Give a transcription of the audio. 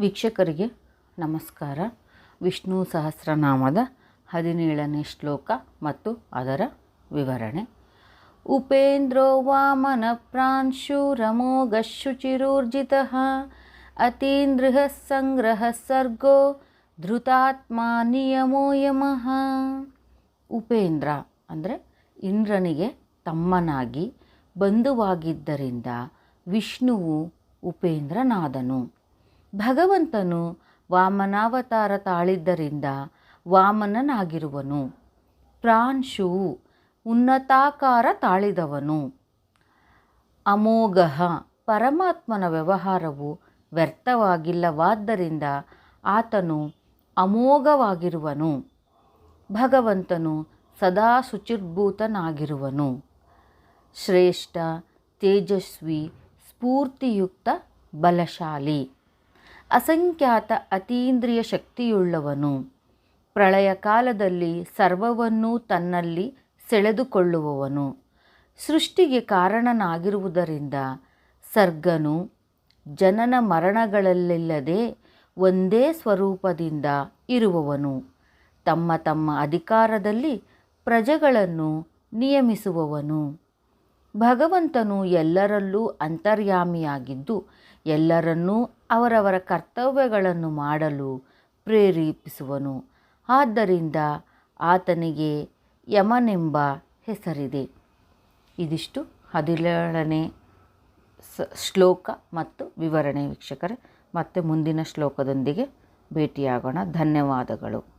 ವೀಕ್ಷಕರಿಗೆ ನಮಸ್ಕಾರ. ವಿಷ್ಣು ಸಹಸ್ರನಾಮದ ಹದಿನೇಳನೇ ಶ್ಲೋಕ ಮತ್ತು ಅದರ ವಿವರಣೆ. ಉಪೇಂದ್ರೋ ವಾಮನ ಪ್ರಾಂಶುರಮೋಘಶುಚಿರೂರ್ಜಿತ ಅತೀಂದ್ರಿಹ ಸಂಗ್ರಹ ಸರ್ಗೋ ಧೃತಾತ್ಮ ನಿಯಮೋ ಯಮಃ. ಉಪೇಂದ್ರ ಅಂದರೆ ಇಂದ್ರನಿಗೆ ತಮ್ಮನಾಗಿ ಬಂಧುವಾಗಿದ್ದರಿಂದ ವಿಷ್ಣುವು ಉಪೇಂದ್ರನಾದನು. ಭಗವಂತನು ವಾಮನಾವತಾರ ತಾಳಿದ್ದರಿಂದ ವಾಮನನಾಗಿರುವನು. ಪ್ರಾಂಶು ಉನ್ನತಾಕಾರ ತಾಳಿದವನು. ಅಮೋಘ ಪರಮಾತ್ಮನ ವ್ಯವಹಾರವು ವ್ಯರ್ಥವಾಗಿಲ್ಲವಾದ್ದರಿಂದ ಆತನು ಅಮೋಘವಾಗಿರುವನು. ಭಗವಂತನು ಸದಾ ಶುಚಿರ್ಭೂತನಾಗಿರುವನು. ಶ್ರೇಷ್ಠ, ತೇಜಸ್ವಿ, ಸ್ಫೂರ್ತಿಯುಕ್ತ, ಬಲಶಾಲಿ. ಅಸಂಖ್ಯಾತ ಅತೀಂದ್ರಿಯ ಶಕ್ತಿಯುಳ್ಳವನು. ಪ್ರಳಯ ಕಾಲದಲ್ಲಿ ಸರ್ವವನ್ನೂ ತನ್ನಲ್ಲಿ ಸೆಳೆದುಕೊಳ್ಳುವವನು. ಸೃಷ್ಟಿಗೆ ಕಾರಣನಾಗಿರುವುದರಿಂದ ಸರ್ಗನು ಜನನ ಮರಣಗಳಲ್ಲಿಲ್ಲದೆ ಒಂದೇ ಸ್ವರೂಪದಿಂದ ಇರುವವನು. ತಮ್ಮ ತಮ್ಮ ಅಧಿಕಾರದಲ್ಲಿ ಪ್ರಜೆಗಳನ್ನು ನಿಯಮಿಸುವವನು. ಭಗವಂತನು ಎಲ್ಲರಲ್ಲೂ ಅಂತರ್ಯಾಮಿಯಾಗಿದ್ದು, ಎಲ್ಲರನ್ನೂ ಅವರವರ ಕರ್ತವ್ಯಗಳನ್ನು ಮಾಡಲು ಪ್ರೇರೇಪಿಸುವನು. ಆದ್ದರಿಂದ ಆತನಿಗೆ ಯಮನೆಂಬ ಹೆಸರಿದೆ. ಇದಿಷ್ಟು ಹದಿನೇಳನೇ ಶ್ಲೋಕ ಮತ್ತು ವಿವರಣೆ ವೀಕ್ಷಕರೇ. ಮತ್ತು ಮುಂದಿನ ಶ್ಲೋಕದೊಂದಿಗೆ ಭೇಟಿಯಾಗೋಣ. ಧನ್ಯವಾದಗಳು.